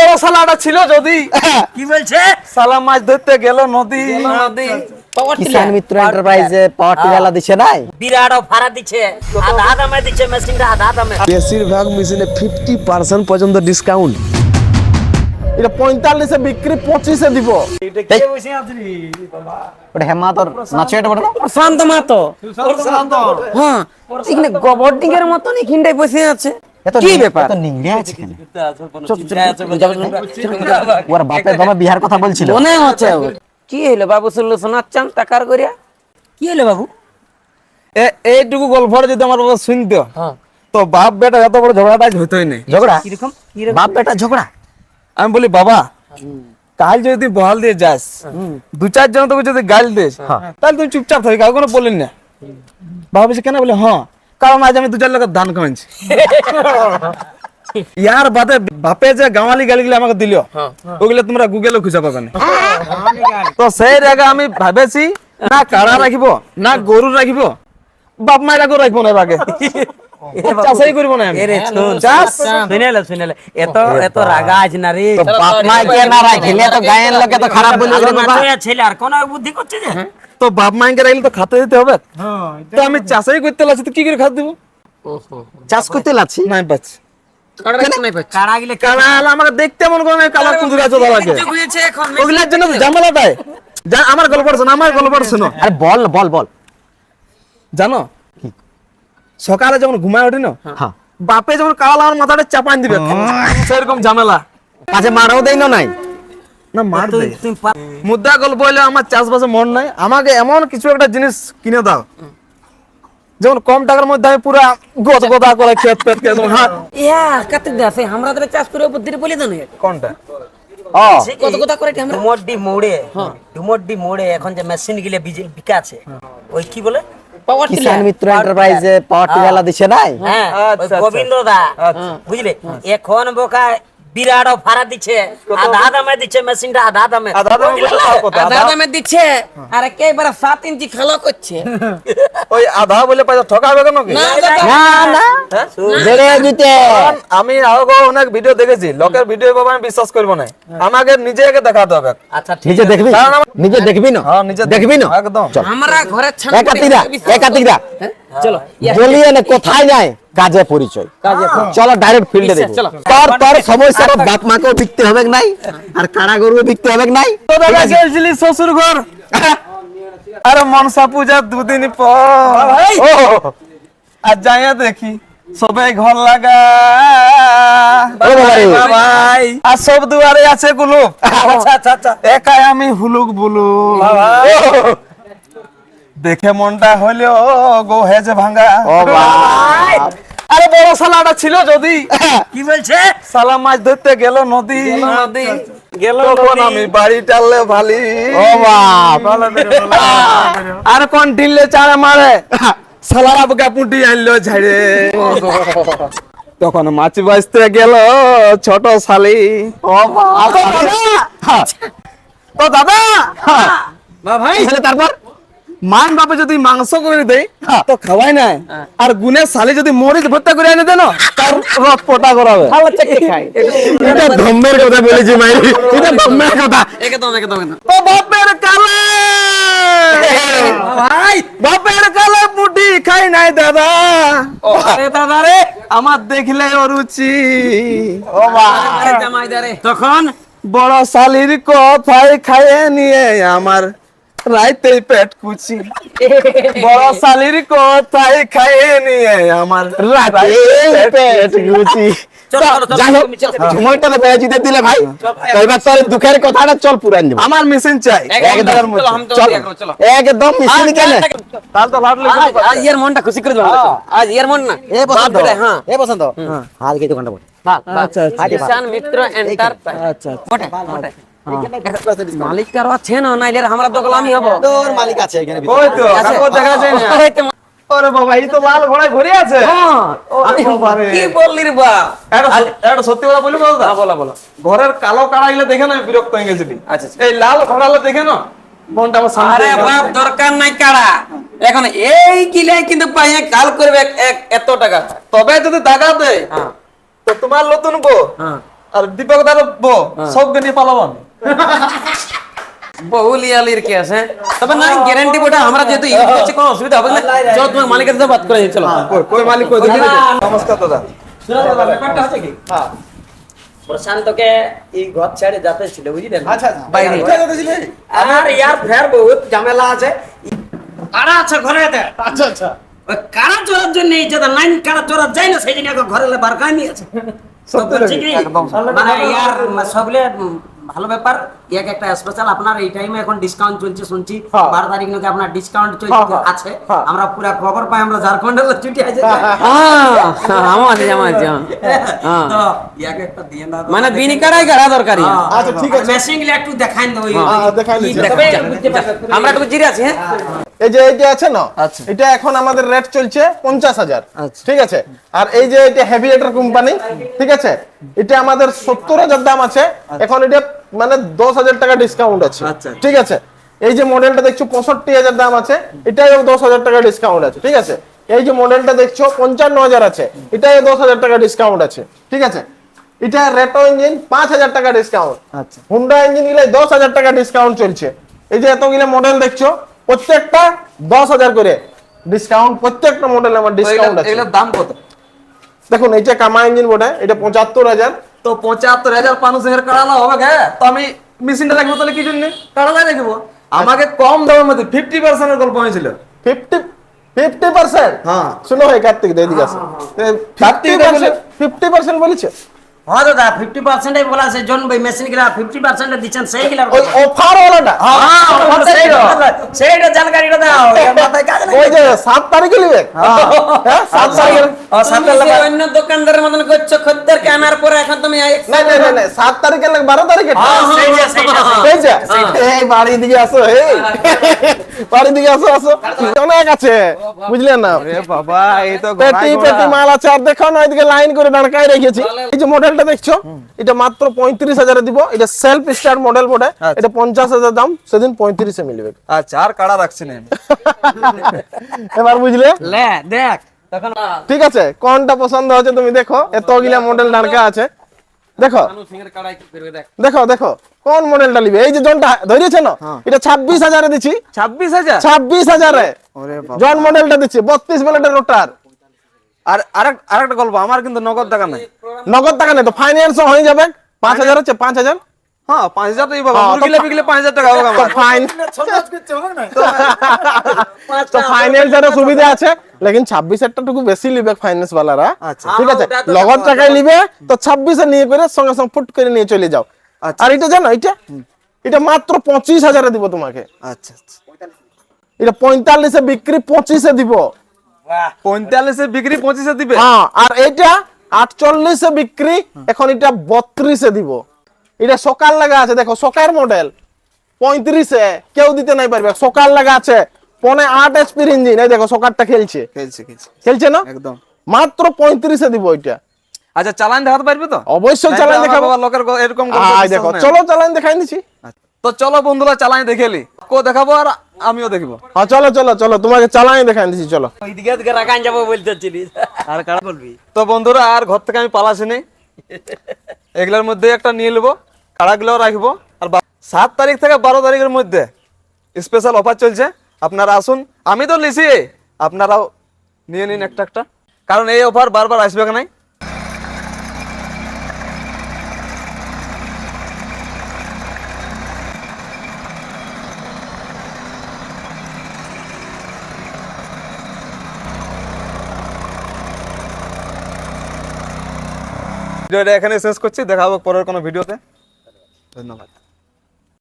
বড় শালাটা ছিল যদি। কি বলছে? শালা মাছ ধরতে গেল নদী। নদী। কিষান মিত্র এন্টারপ্রাইজে পাওয়ার টিলালা দিছে নাই? বিরাট ভাড়া দিচ্ছে আধা দামে দিচ্ছে মেশিনটা আধা দামে বেশিরভাগ মেশিনে ফিফটি পার্সেন্ট পর্যন্ত ডিসকাউন্ট এটা পঁয়তাল্লিশে বিক্রি পঁচিশে দিব। ওটা হেমা নাচে এটা বড় শান্ত মাতো। হ্যাঁ। এখানে গোবর্ডিং এর মতন এখানটায় বসে আছে। কি ব্যাপার? এত নিংড়ে আছে কেন? ওর বাপে তোমার বিহার কথা বলছিল। মনে হচ্ছে কি হইল বাবু শুনলো শোনাচ্ছেন টাকার করিয়া? কি হইল বাবু? এইটুকু গল্পটা যদি আমার বাবা শুনতো হ্যাঁ। তো বাপ বেটা এত বড় ঝগড়াটা হইতোই ঝগড়া? কীরকম? বাপ বেটা ঝগড়া? আমি বলি বাবা কাল যদি বহাল দিয়ে যাস দু চার জন তোকে যদি গাল দিস তাহলে তুমি চুপচাপ থাকি কাউকে কোনো বলিস না। বাবা বলছে কেন? বলে হ্যাঁ কারণ আজ আমি দু চার লোকের ধান কমেছি ইয়ার বাদে বাপে যে গাঁওয়ালি গালিগুলো আমাকে দিল ওগুলো তোমরা গুগলে খুঁজে পাবে না। তো সেই জায়গা আমি ভাবেছি না কাড়া রাখিব না গরু রাখিব বাপ মায়ের আগেও রাখব না এর আগে। চাষাই করব না আমি। শুন চাষ? শুনেলে শুনেলে। এত এত রাগা আজ না রে তো বাপ মাকে না রাখিলে তো গায়ের লোকে তো খারাপ বলে বাবা ছেলে আর কোন বুদ্ধি করছে যে? তো বাপ মাইকে রাখলে তো খাতে দিতে হবে? তো আমি চাষাই করতে লাগছি তো কি করে খাতে দেবো? চাষ করতে লাগছি নাই পাচ্ছি। দেখতে মন করে কালা কুঁদুরা চোদা লাগে ওগুলার জন্য তো ঝামেলাটাই। যা আমার গল্প শোনো আমার গল্প শোনো। আরে বল বল বল। জানো? সকালে যখন ঘুমায় ওঠে না হ্যাঁ। বাপে যখন কালা আমার মাথাটা চাপান দিবে। সেরকম ঝামেলা। কাজে মারাও দেই না নাই। না মার দেয়। মুদ্রা গল্প হলে আমার চাষবাসে মন নাই। আমাকে এমন কিছু একটা জিনিস কিনে দাও। যেমন কম টাকার মধ্যে আমি পুরা গদ গদা করে খেত পেত খেত হাত ইয়া কাতে দাসে আমরা তো চাষ করে বুদ্ধি বলি তো না কোনটা? ও। কত কথা করে আমরা ডুমড্ডি মোড়ে ডুমড্ডি মোড়ে এখন যে মেশিন গিলে বিজে- বিকা আছে ওই কি বলে? কিষান মিত্র এন্টারপ্রাইজে পাওয়ার টিলা দিছে নাই। গোবিন্দ দা বুঝলে? এখন বোকা বিরাট ভাড়া দিচ্ছে। আধা দামে দিচ্ছে মেশিনটা আধা দামে আধা দামে দিচ্ছে আর একেবারে সাত ইঞ্চি খালো করছে। ওই আধা বলে পয়সা ঠকাবে কেন না, না হ্যাঁ? জেরে দিতে। আমি আগে অনেক ভিডিও দেখেছি লোকের ভিডিও বাবা আমি বিশ্বাস করব না। আমাকে নিজেকে দেখাতে হবে। আচ্ছা নিজে দেখবি? নিজে দেখবি না? হ্যাঁ নিজে দেখবি। না? একদম। আমরা ঘরে একাতিরা একাতিরা চলো বলিয়ে না কোথায় যায়? কাজে পরিচয়। চলো ডাইরেক্ট ফিল্ডে দেখো। তোর তোর সমস্যাটা বাপ মাকেও বিকতে হবে নাই? আর কারা গরুও বিকতে হবে নাই? তো দাদা গেছিলি শ্বশুর ঘর? আরে মনসা পূজা দুদিন পর। ও, আর যাইয়া দেখি সবাই ঘর লাগা। ভাই আর সব দুয়ারে আছে গুলু আচ্ছা আচ্ছা আচ্ছা। একাই আমি হুলুক বুলু দেখে মনটা হইলেও গো হেজে ভাঙা। ও বাপ আরে বড় সালাটা ছিল যদি। কি বলছে? সালা মাছ ধরতে গেল নদী। নদী। গেল তখন আমি বাড়ি টাললে ভালি। ও বাপ আর কোন ঢিললে চারে মারে? সালারা বুকা পুটি আনলো ঝাড়ে। তখন মাছ বাঁচতে গেল ছোট শালি। ও বাপ তো দাদা। ভাই তারপর? মান বাপে যদি মাংস করে দেয় তো খাওয়াই নাই। আর গুনে শালি যদি মরিচ ভর্তা করে এনে দেন তার রথ পোটা করাবে এটা ধম্মের কথা বলেছি মাই এটা ধম্মের কথা। একদম একদম একদম তো বাপের কালে! ভাই! বাপের কালে মুটি খাই নাই দাদা। আরে দাদা রে আমার দেখলে অরুচি ও তখন বড় শালির কথাই খাইয়ে নিয়ে আমার রাইতে পেট কুচি। বড় শালির কথাই খাইয়ে নিয়ে আমার রাতে পেট তো জিতে দিলে ভাই। দুঃখের কথাটা চল পুরান দেব। আমার মেশিন চাই। একদম চল একদম মিশিয়ে কেন? ইয়ার মনটা খুশি করে দেবো আজ ইয়ার মন না। এ বসন্ত। হ্যাঁ। এ বসন্ত। দোকানটা বল আচ্ছা আচ্ছা। কিষান মিত্র এন্টারপ্রাইজ আচ্ছা মালিক কারও আছে না নাইলে আমরা তো গোলামি হব। তোর মালিক আছে এখানে ওই তো কাকু দেখা যায় না। এই তো। মা- আরে বাবা এই তো লাল ঘোড়ায় ঘুরে আছে। হ্যাঁ, কি বললি রে বা একটা সত্যি কথা বলি বলতো? বলা বলা। ঘরের কালো কাড়াইলে দেখে না বিরক্ত হয়ে গেছিলি? আচ্ছা এই লাল ঘোড়ালে দেখে না মনটা আমার শান্ত আরে বাপ দরকার নাই কাড়া। এখন এই কিলাই কিন্তু পাইয়ে কাল করবে এক- এত টাকা। তবে যদি দাগা দেয় হ্যাঁ। তো তোমার নতুন বউ হ্যাঁ। আর দীপক দার বো সবকে নিয়ে পালাবো আমি। হ্যাঁ তবে না গ্যারান্টি বটা আমরা যেহেতু ইউজ করছি কোনো অসুবিধা হবে না। চলো তোমার মালিকের সাথে বাত করে নিই, চলো। কই- কই মালিক কই দেখি দেখি। নমস্কার দাদা। ব্যাপারটা হচ্ছে কি? প্রশান্তকে এই ঘর ছেড়ে যেতে ছিল বুঝলেন? বাইরে। আর ইয়ার ফের বহুত ঝামেলা আছে। আছে ঘরে আচ্ছা আচ্ছা। কারা চোরার জন্য এই যেটা লাইন কারা যায় না সেই জন্য ঘরে বার একদম। মানে ইয়ার সবলে উম, ভালো ব্যাপার ইয়াক একটা স্পেশাল আপনার এই টাইমে এখন ডিসকাউন্ট চলছে শুনছি বারো তারিখ নাকি আপনার ডিসকাউন্ট চলছে আছে। আমরা পুরা খবর পাই আমরা ঝাড়খণ্ডের ছুটি আছে। হ্যাঁ আমার আমার হ্যাঁ। তো একটা দিয়ে না মানে বিনি কাড়াই কাড়া দরকারি। আচ্ছা, ঠিক আছে। মেশিং একটু দেখাই দেবো হ্যাঁ, দেখাই। আমরা একটু জিরে আছি হ্যাঁ? এই যে এইটা আছে না আচ্ছা। এটা এখন আমাদের রেট চলছে পঞ্চাশ হাজার। আচ্ছা। ঠিক আছে? আর এই যে এটা হেভিয়েটার কোম্পানি ঠিক আছে? এটা আমাদের সত্তর হাজার দাম আছে। এখন এটা মানে দশ হাজার টাকা ডিসকাউন্ট আছে। আচ্ছা। ঠিক আছে? এই যে মডেলটা দেখছ পঁয়ষট্টি হাজার দাম আছে। এটাও দশ হাজার টাকা ডিসকাউন্ট আছে ঠিক আছে? এই যে মডেলটা দেখছ পঞ্চান্ন হাজার আছে। এটাই দশ হাজার টাকা ডিসকাউন্ট আছে ঠিক আছে? এটা রেটো ইঞ্জিন পাঁচ হাজার টাকা ডিসকাউন্ট আচ্ছা। হুন্ডা ইঞ্জিনগুলো দশ হাজার টাকা ডিসকাউন্ট চলছে। এই যে এতগুলো মডেল দেখছ প্রত্যেকটা দশ হাজার করে ডিসকাউন্ট প্রত্যেকটা মডেল আমার ডিসকাউন্ট আছে। এগুলার দাম কত? দেখুন এইটা কামা ইঞ্জিন বটে এটা পঁচাত্তর হাজার। তো পঁচাত্তর হাজার মানুষ এর কাড়ালা হবে গে। তো আমি মেশিনটা রাখব তাহলে কি জন্য? কাড়ালাই রাখব। আমাকে কম দামের মধ্যে ফিফটি পার্সেন্টের গল্প হয়েছিল। ফিফটি ফিফটি পার্সেন্ট হ্যাঁ। শুনো ভাই কার্তিক দিয়ে দিকে আসে। ফিফটি পার্সেন্ট ফিফটি পার্সেন্ট বলেছে? হ্যাঁ দাদা ফিফটি পার্সেন্ট বলা আছে জন ভাই মেশিনগুলা ফিফটি পার্সেন্ট দিচ্ছেন সেই গুলা ওই অফার ওলাটা সেইটা জানকারিটা দাও এর মাথায় কাজ ওই যে সাত তারিখে নিবে? হ্যাঁ। সাত তারিখে। অন্য দোকানদারের মতন করছ খদ্দেরকে আনার পরে এখন তুমি না না না, না সাত তারিখে লাগে বারো তারিখে। হ্যাঁ, সেইটা, সেইটা, সেইটা। এই যে এই বাড়ির দিকে আসো এই। বাড়ির দিকে আসো আসো। অনেক আছে। বুঝলেন না? বাবা এই তো পেটি পেটি মাল আছে আর দেখো না এদিকে লাইন করে দাঁড়কায় রেখেছি। এই যে মডেলটা দেখছ এটা মাত্র পঁয়ত্রিশ হাজারে দিব। এটা সেলফ স্টার্ট মডেল বটে। এটা পঞ্চাশ হাজার দাম সেদিন পঁয়ত্রিশে মিলবে। আচ্ছা আর কাড়া রাখছি না এবার বুঝলে? দেখ। ঠিক আছে কোনটা পছন্দ হচ্ছে তুমি দেখো। এতগুলা মডেল দাঁড়কা আছে। দেখো। দেখ। দেখো কোন মডেলটা নিবে? এই যে জনটা ধরেছে না? এটা ছাব্বিশ হাজারে দিচ্ছি। ছাব্বিশ হাজার? ছাব্বিশ হাজারে। জন মডেলটা দিচ্ছি বত্রিশ বেলেটের রোটার আর আরেক আরেকটা গল্প আমার কিন্তু নগদ টাকা নাই। নগদ টাকা নেই তো? ফাইন্যান্স হয়ে যাবে। পাঁচ হাজার হচ্ছে পাঁচ হাজার। হ্যাঁ পাঁচ হাজার বাবা হ্যাঁ, তো মুরগিলে বিকলে পাঁচ হাজার টাকা আমার। ফাইন তো ফাইন্যান্স এর সুবিধা আছে লেকিন ছাব্বিশ একটা টুকু বেশি লিবে ফাইন্যান্স বালারা। ঠিক আছে? লগত টাকায় নিবে তো ছাব্বিশে নিয়ে করে সঙ্গে সঙ্গে ফুট করে নিয়ে চলে যাও। আর এটা জানো এটা? এটা মাত্র পঁচিশ হাজারে দিব তোমাকে। আচ্ছা এটা পঁয়তাল্লিশে বিক্রি পঁচিশে দিব। পঁয়তাল্লিশে বিক্রি পঁচিশে দিবে? হ্যাঁ আর এটা আটচল্লিশে বিক্রি এখন এটা বত্রিশে দিব। এটা সকাল লাগা আছে দেখো সকার মডেল পঁয়ত্রিশে কেউ দিতে নাই পারবে সকাল লাগা আছে। পনে আট এসপির ইঞ্জিন এই দেখো সকারটা খেলছে। খেলছে খেলছে। খেলছে না? একদম। মাত্র পঁয়ত্রিশে দিব ওইটা। আচ্ছা চালান দেখাতে পারবে তো? অবশ্যই চালান দেখাবো। লোকের এরকম দেখো চলো চালান দেখাই দিছি। তো চলো বন্ধুরা চালাই দেখেলি কো দেখাবো আর আমিও দেখব। হ্যাঁ চলো চলো চলো তোমাকে দেখাই দিছি চলো। ওইদিকে রাখান যাব বলতে আর কারা বলবি? তো বন্ধুরা আর ঘর থেকে আমি পালাসি নি। এগুলোর মধ্যে একটা নিয়ে নেব কাড়াগুলো রাখব। আর বা- সাত তারিখ থেকে বারো তারিখের মধ্যে স্পেশাল অফার চলছে। আপনারা আসুন, আমি তো লিসি আপনারাও নিয়ে নিন একটা একটা। কারণ এই অফার বারবার আসবে নাই? ভিডিওটা এখানে শেষ করছি দেখাবো পরের কোনো ভিডিওতে। ধন্যবাদ।